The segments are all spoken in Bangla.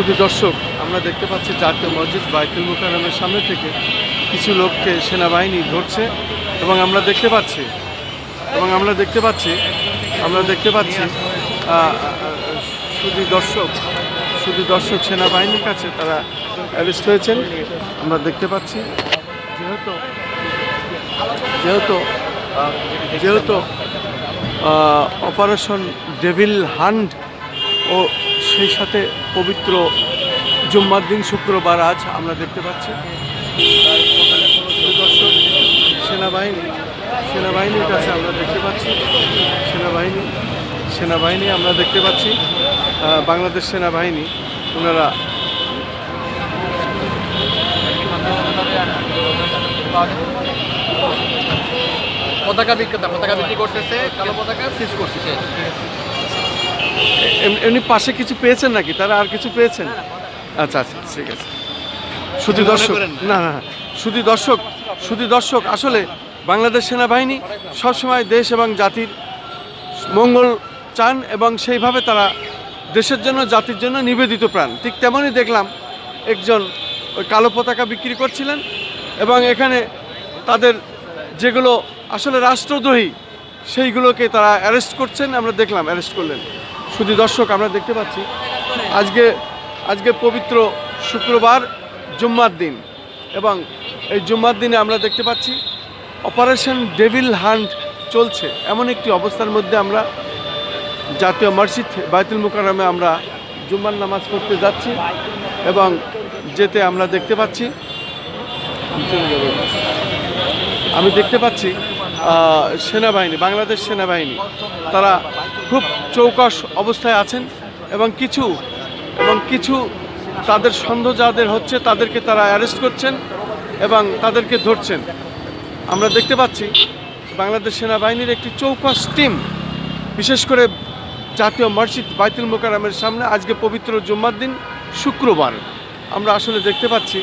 শুধু দর্শক, আমরা দেখতে পাচ্ছি জাতীয় মসজিদ বাইতুল মুকাররমের সামনে থেকে কিছু লোককে সেনাবাহিনী ধরছে এবং আমরা দেখতে পাচ্ছি, এবং আমরা দেখতে পাচ্ছি, আমরা দেখতে পাচ্ছি শুধু দর্শক শুধু দর্শক সেনাবাহিনীর কাছে তারা অ্যারেস্ট হয়েছেন। আমরা দেখতে পাচ্ছি, যেহেতু যেহেতু যেহেতু অপারেশন ডেভিল হান্ড ও সেই সাথে পবিত্র জুম্মার দিন শুক্রবার আজ আমরা দেখতে পাচ্ছি। দর্শক সেনাবাহিনী, সেনাবাহিনীর কাছে আমরা দেখতে পাচ্ছি। সেনাবাহিনী সেনাবাহিনী আমরা দেখতে পাচ্ছি। বাংলাদেশ সেনাবাহিনী, ওনারা পতাকা বিক্রেতা, পতাকা বিক্রি করতেছে, কালো পতাকা সিজ এম- এমনি পাশে কিছু পেয়েছেন নাকি? তারা আর কিছু পেয়েছেন? আচ্ছা আচ্ছা ঠিক আছে। শুধু দর্শক না। না শুধু দর্শক শুধু দর্শক আসলে বাংলাদেশ সেনাবাহিনী সবসময় দেশ এবং জাতির মঙ্গল চান এবং সেইভাবে তারা দেশের জন্য জাতির জন্য নিবেদিত প্রাণ। ঠিক তেমনই দেখলাম একজন ওই কালো পতাকা বিক্রি করছিলেন এবং এখানে তাদের যেগুলো আসলে রাষ্ট্রদ্রোহী সেইগুলোকে তারা অ্যারেস্ট করছেন। আমরা দেখলাম অ্যারেস্ট করলেন। শুধু দর্শক আমরা দেখতে পাচ্ছি। আজকে আজকে পবিত্র শুক্রবার জুম্মার দিন এবং এই জুম্মার দিনে আমরা দেখতে পাচ্ছি, অপারেশন ডেভিল হান্ট চলছে। এমন একটি অবস্থার মধ্যে আমরা জাতীয় মসজিদ বায়তুল মুকাররমে আমরা জুম্মার নামাজ পড়তে যাচ্ছি এবং যেতে আমরা দেখতে পাচ্ছি, আমি দেখতে পাচ্ছি সেনাবাহিনী, বাংলাদেশ সেনাবাহিনী, তারা খুব চৌকস অবস্থায় আছেন এবং কিছু এবং কিছু তাদের সন্দেহ যাদের হচ্ছে তাদেরকে তারা অ্যারেস্ট করছেন এবং তাদেরকে ধরছেন। আমরা দেখতে পাচ্ছি বাংলাদেশ সেনাবাহিনীর একটি চৌকস টিম, বিশেষ করে জাতীয় মসজিদ বাইতুল মোকাররমের সামনে আজকে পবিত্র জুম্মার দিন, শুক্রবার। আমরা আসলে দেখতে পাচ্ছি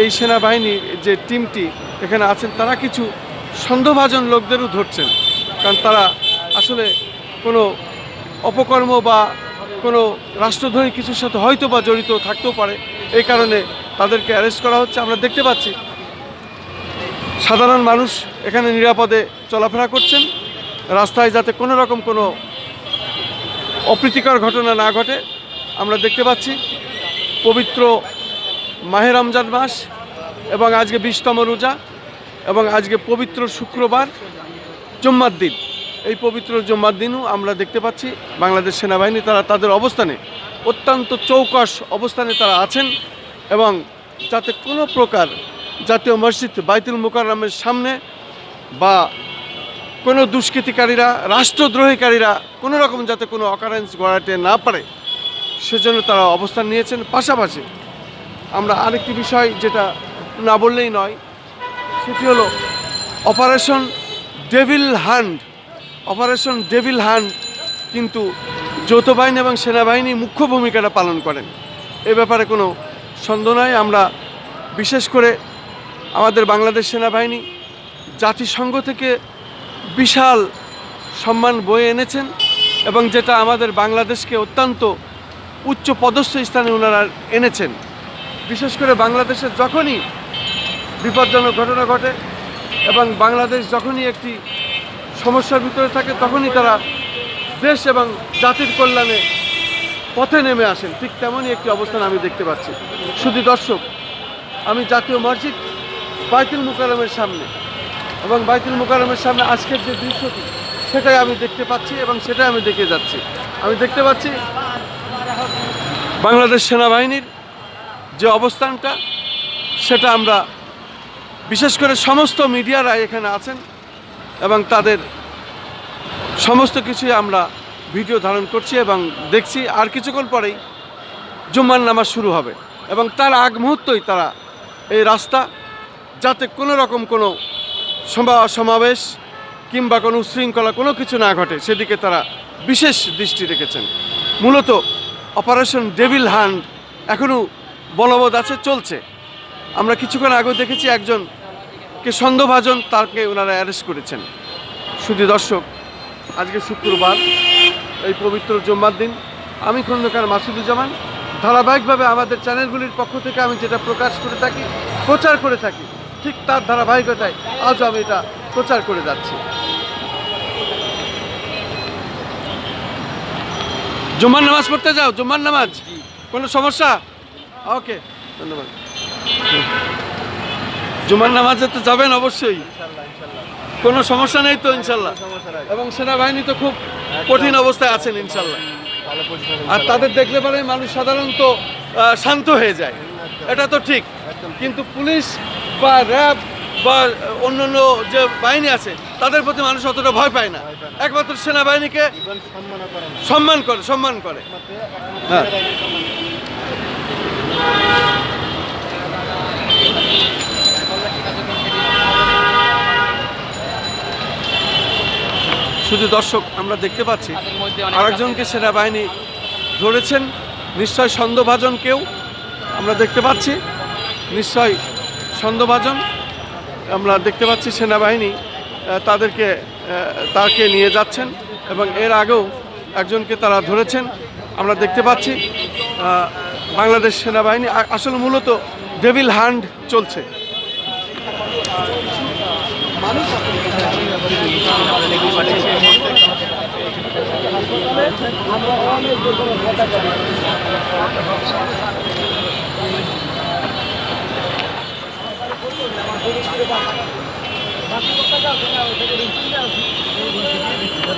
এই সেনাবাহিনীর যে টিমটি এখানে আছেন, তারা কিছু সন্দেহভাজন লোকদেরও ধরছেন। কারণ তারা আসলে কোনো অপকর্ম বা কোনো রাষ্ট্রদ্রোহী কিছুর সাথে হয়তো বা জড়িত থাকতেও পারে। এই কারণে তাদেরকে অ্যারেস্ট করা হচ্ছে। আমরা দেখতে পাচ্ছি, সাধারণ মানুষ এখানে নিরাপদে চলাফেরা করছেন। রাস্তায় যাতে কোনো রকম কোনো অপ্রীতিকর ঘটনা না ঘটে, আমরা দেখতে পাচ্ছি, পবিত্র মাহে রমজান মাস এবং আজকে বিশতম রোজা এবং আজকে পবিত্র শুক্রবার, জুম্মার দিন। এই পবিত্র জুম্মার দিনও আমরা দেখতে পাচ্ছি। বাংলাদেশ সেনাবাহিনী তারা তাদের অবস্থানে অত্যন্ত চৌকস অবস্থানে তারা আছেন এবং যাতে কোনো প্রকার জাতীয় মসজিদ বাইতুল মুকাররমের সামনে বা কোনো দুষ্কৃতিকারীরা, রাষ্ট্রদ্রোহীকারীরা কোনো রকম যাতে কোনো অকারেন্স গড়াতে না পারে, সেজন্য তারা অবস্থান নিয়েছেন। পাশাপাশি আমরা আরেকটি বিষয় যেটা না বললেই নয়, সেটি হলো operation devil hunt operation devil hunt কিন্তু যৌথ বাহিনী এবং সেনাবাহিনী মুখ্য ভূমিকাটা পালন করেন। এ ব্যাপারে কোনো সন্দেহ নাই। আমরা বিশেষ করে আমাদের বাংলাদেশ সেনাবাহিনী জাতিসংঘ থেকে বিশাল সম্মান বয়ে এনেছেন এবং যেটা আমাদের বাংলাদেশকে অত্যন্ত উচ্চ পদস্থ স্থানে ওনারা এনেছেন। বিশেষ করে বাংলাদেশের যখনই বিপজ্জনক ঘটনা ঘটে এবং বাংলাদেশ যখনই একটি সমস্যার ভিতরে থাকে, তখনই তারা দেশ এবং জাতির কল্যাণে পথে নেমে আসেন। ঠিক তেমনই একটি অবস্থান আমি দেখতে পাচ্ছি। শুধু দর্শক, আমি জাতীয় মসজিদ বাইতুল মুকাররমের সামনে এবং বাইতুল মুকাররমের সামনে আজকের যে দৃশ্যটি, সেটাই আমি দেখতে পাচ্ছি এবং সেটাই আমি দেখে যাচ্ছি। আমি দেখতে পাচ্ছি বাংলাদেশ সেনাবাহিনীর যে অবস্থানটা, সেটা আমরা বিশেষ করে সমস্ত মিডিয়ারা এখানে আছেন। এবং তাদের সমস্ত কিছুই আমরা ভিডিও ধারণ করছি এবং দেখছি। আর কিছুক্ষণ পরেই জুম্মার নামাজ শুরু হবে এবং তার আগ মুহূর্তই তারা এই রাস্তা, যাতে কোনো রকম কোনো সমা- সমাবেশ কিংবা কোনো উশৃঙ্খলা কোনো কিছু না ঘটে, সেদিকে তারা বিশেষ দৃষ্টি রেখেছেন। মূলত অপারেশন ডেভিল হ্যান্ড এখনও বলবৎ আছে, চলছে। আমরা কিছুক্ষণ আগেও দেখেছি একজনকে সন্দেহভাজন তাকে ওনারা অ্যারেস্ট করেছেন। শুধু দর্শক, আজকে শুক্রবার, এই পবিত্র জুম্মার দিন। আমি খন্দকার মাসুদুজ্জামান। ধারাবাহিকভাবে আমাদের চ্যানেলগুলির পক্ষ থেকে আমি যেটা প্রকাশ করে থাকি, প্রচার করে থাকি, ঠিক তার ধারাবাহিকতায় আজও আমি এটা প্রচার করে যাচ্ছি। জুম্মার নামাজ পড়তে যাও, জুম্মার নামাজ। কোনো সমস্যা? ওকে, ধন্যবাদ। জুম্মার নামাজে তো যাবেন অবশ্যই। কোনো সমস্যা নেই তো ইনশাল্লাহ। এবং সেনাবাহিনী তো খুব কঠিন অবস্থায় আছেন ইনশাল্লাহ। আর তাদের দেখলে পরে মানুষ সাধারণত শান্ত হয়ে যায়। এটা তো ঠিক। কিন্তু পুলিশ বা র্যাব বা অন্যান্য যে বাহিনী আছে তাদের প্রতি মানুষ অতটা ভয় পায় না। একমাত্র সেনাবাহিনীকে সম্মান করে সম্মান করে হ্যাঁ। শুধু দর্শক আমরা দেখতে পাচ্ছি আরেকজনকে সেনাবাহিনী ধরেছেন। নিশ্চয় সন্দেহভাজন কেউ আমরা দেখতে পাচ্ছি। নিশ্চয় সন্দেহভাজন আমরা দেখতে পাচ্ছি সেনাবাহিনী তাদেরকে তাকে নিয়ে যাচ্ছেন এবং এর আগেও একজনকে তারা ধরেছেন। আমরা দেখতে পাচ্ছি বাংলাদেশ সেনাবাহিনী আসলে মূলত ডেভিল হান্ড চলছে।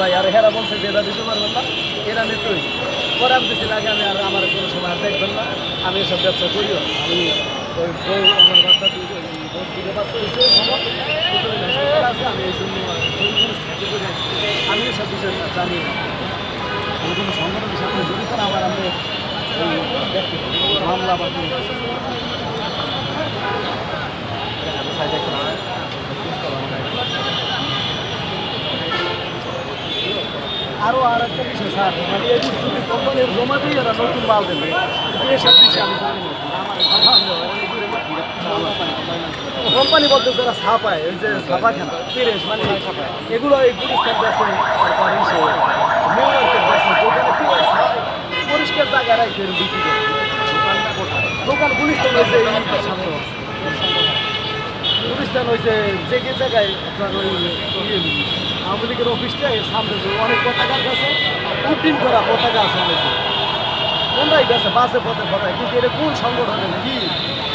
ভাই, আর হেরা বলছে যে দিতে পারবেন না, এরা নিতই পরে আমি দিচ্ছি আগে আমি আর আমার কোনো সময় দেখবেন না, আমি এসব ব্যবসা করিও আমি ওই বউ, আমার বাচ্চা আমার আমি এসব বিষয় জানি না আমি কোনো সংগঠনের সাথে জড়িত না আবার আমি মামলা বা কোনো আরও একটা বিষয় স্যার মানে এই কোম্পানির জমা দিয়ে এরা নতুন মাল দেবে আমি জানি না কোম্পানি বলতে যারা ছাপায় ওই যে ছাপা খান তিরিশ মানে এগুলো এই গুলিস্তান আছে তারপর কি পরিষ্কার জায়গায় রাখে বিক্রি করে। দোকান গুলিস্তান হয়েছে এই সামনে গুলিস্তান হয়েছে যে যে জায়গায় আপনার ওই ইয়ে, আওয়ামী লীগের অফিসটা এর সামনে অনেক পতাকা আছে উড্ডিন করা পতাকা আছে অনেক। কোনটাই গেছে বাসে পথে পতাকা কিন্তু এটা কোন সংগঠনের? কি?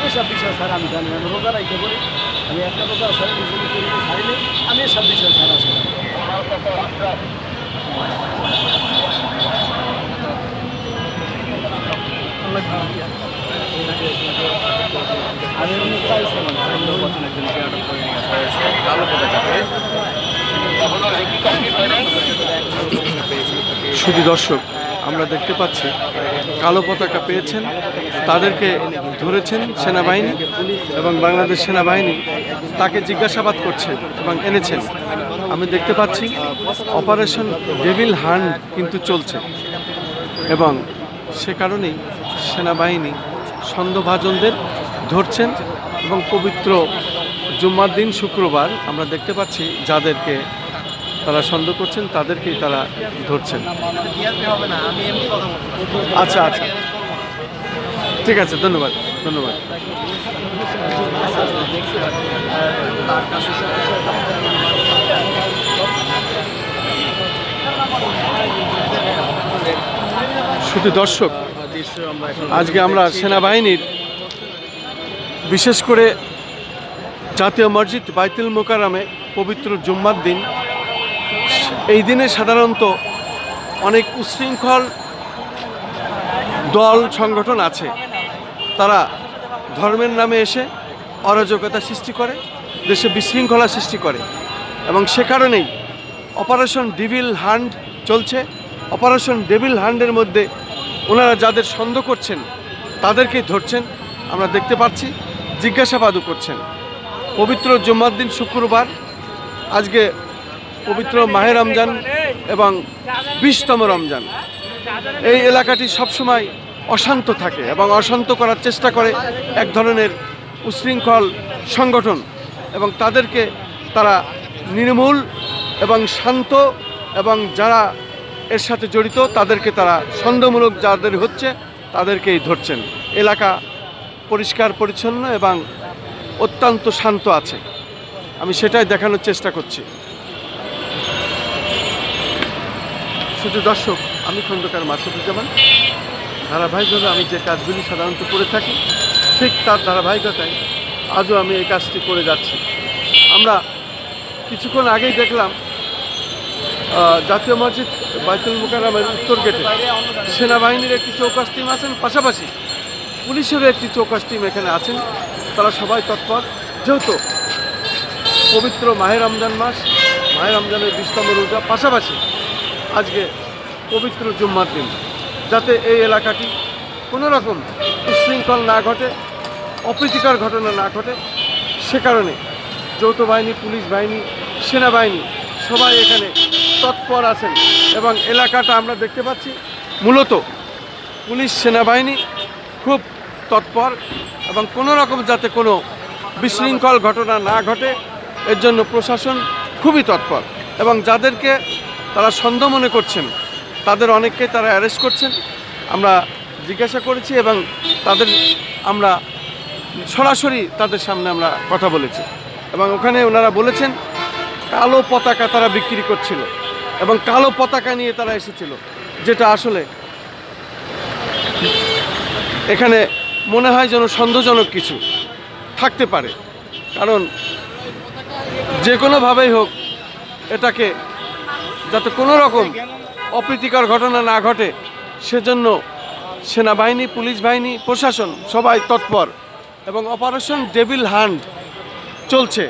এসব বিষয় স্যার আমি জানি। আমি রোজা রাখতে বলি আমি একটা রোজা স্যার নিজেকে করি ছাড়িনি আমি এসব বিষয় কালো পতাকা শুধু দর্শক, আমরা দেখতে পাচ্ছি, কালো পতাকা পেয়েছেন তাদেরকে ধরেছেন সেনাবাহিনী এবং বাংলাদেশ সেনাবাহিনী তাকে জিজ্ঞাসাবাদ করছেন এবং এনেছেন। আমি দেখতে পাচ্ছি অপারেশন ডেভিল হান্ড কিন্তু চলছে এবং সে কারণেই সেনাবাহিনী সন্দেহভাজনদের ধরছেন এবং পবিত্র জুম্মার দিন শুক্রবার আমরা দেখতে পাচ্ছি যাদেরকে তারা সন্দেহ করছেন, তাদেরকেই তারা ধরছেন। আচ্ছা আচ্ছা। ঠিক আছে, ধন্যবাদ ধন্যবাদ। শুধু দর্শক, আজকে আমরা সেনাবাহিনীর, বিশেষ করে জাতীয় মসজিদ বাইতুল মোকারামে পবিত্র জুম্মার দিন। এই দিনে সাধারণত অনেক উশৃঙ্খল দল, সংগঠন আছে। তারা ধর্মের নামে এসে অরাজকতা সৃষ্টি করে, দেশে বিশৃঙ্খলা সৃষ্টি করে। এবং সে কারণেই অপারেশন ডিভিল হান্ড চলছে। অপারেশন ডেভিল হান্ডের মধ্যে ওনারা যাদের সন্দেহ করছেন, তাদেরকেই ধরছেন। আমরা দেখতে পাচ্ছি, জিজ্ঞাসাবাদও করছেন। পবিত্র জুম্মার দিন শুক্রবার, আজকে পবিত্র মাহে রমজান এবং বিশতম রমজান। এই এলাকাটি সবসময় অশান্ত থাকে এবং অশান্ত করার চেষ্টা করে এক ধরনের উশৃঙ্খল সংগঠন এবং তাদেরকে তারা নির্মূল এবং শান্ত এবং যারা এর সাথে জড়িত, তাদেরকে তারা সন্দেহমূলক যাদের হচ্ছে, তাদেরকেই ধরছেন। এলাকা পরিষ্কার, পরিচ্ছন্ন এবং অত্যন্ত শান্ত আছে। আমি সেটাই দেখানোর চেষ্টা করছি। শুধু দর্শক, আমি খন্দকার মাসুদুজ্জামান। ধারাবাহিকভাবে আমি যে কাজগুলি সাধারণত করে থাকি, ঠিক তার ধারাবাহিকতায় আজও আমি এই কাজটি করে যাচ্ছি। আমরা কিছুক্ষণ আগেই দেখলাম জাতীয় মসজিদ বাইতুল মুকাররমের উত্তর গেটে সেনাবাহিনীর একটি চৌকাশ টিম আছেন। পাশাপাশি পুলিশেরও একটি চৌকাশ টিম এখানে আছেন। তারা সবাই তৎপর। যেহেতু পবিত্র মাহে রমজান মাস, মাহে রমজানের বিশতম রোজা, পাশাপাশি আজকে পবিত্র জুম্মার দিন। যাতে এই এলাকাটি কোনো রকম উশৃঙ্খল না ঘটে, অপ্রীতিকর ঘটনা না ঘটে, সে কারণে যৌথ বাহিনী, পুলিশ বাহিনী, সেনাবাহিনী সবাই এখানে তৎপর আছেন এবং এলাকাটা আমরা দেখতে পাচ্ছি মূলত পুলিশ, সেনাবাহিনী খুব তৎপর এবং কোনো রকম যাতে কোনো বিশৃঙ্খল ঘটনা না ঘটে, এর জন্য প্রশাসন খুবই তৎপর এবং যাদেরকে তারা সন্দেহ মনে করছেন তাদের অনেককে তারা অ্যারেস্ট করছেন। আমরা জিজ্ঞাসা করেছি এবং তাদের আমরা সরাসরি তাদের সামনে আমরা কথা বলেছি। এবং ওখানে ওনারা বলেছেন, কালো পতাকা তারা বিক্রি করছিল এবং কালো পতাকা নিয়ে তারা এসেছিল। যেটা আসলে এখানে মনে হয় যেন সন্দেহজনক কিছু থাকতে পারে। কারণ যে কোনোভাবেই হোক, এটাকে যাতে কোনো রকম অপ্রীতিকর ঘটনা না ঘটে, সেজন্য সেনাবাহিনী, পুলিশ বাহিনী, প্রশাসন সবাই তৎপর এবং অপারেশন ডেভিল হান্ড চলছে।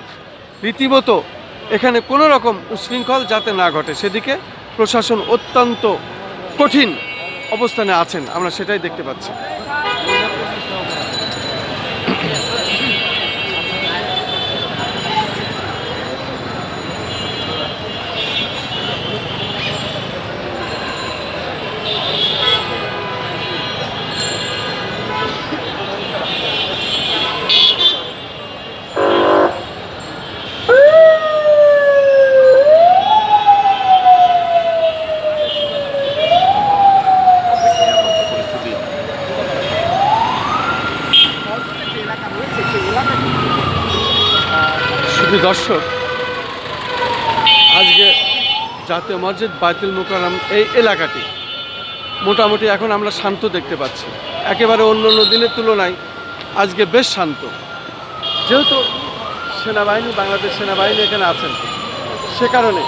রীতিমতো এখানে কোনো রকম উশৃঙ্খল যাতে না ঘটে, সেদিকে প্রশাসন অত্যন্ত কঠিন অবস্থানে আছেন, আমরা সেটাই দেখতে পাচ্ছি শুধু দর্শক, আজকে জাতীয় মসজিদ বাইতুল মুকাররম এই এলাকাটি। মোটামুটি এখন আমরা শান্ত দেখতে পাচ্ছি। একেবারে অন্য অন্য দিনের তুলনায় আজকে বেশ শান্ত। যেহেতু সেনাবাহিনী, বাংলাদেশ সেনাবাহিনী এখানে আছেন, সে কারণে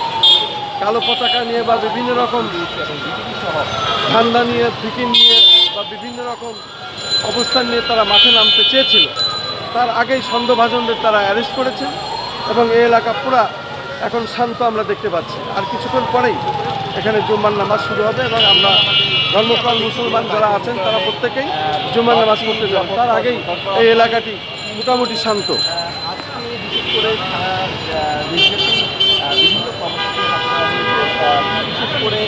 কালো পতাকা নিয়ে বা বিভিন্ন রকম ঠান্ডা নিয়ে ফিকির নিয়ে বা বিভিন্ন রকম অবস্থান নিয়ে তারা মাঠে নামতে চেয়েছিল। তার আগেই সন্দেহভাজনদের তারা অ্যারেস্ট করেছেন। এবং এই এলাকা পুরা এখন শান্ত আমরা দেখতে পাচ্ছি। আর কিছুক্ষণ পরেই এখানে জুম্মার নামাজ শুরু হবে এবং আমরা ধর্মপ্রাণ মুসলমান যারা আছেন, তারা প্রত্যেকেই জুম্মার নামাজ পড়তে যান তার আগেই এই এলাকাটি মোটামুটি শান্ত। করে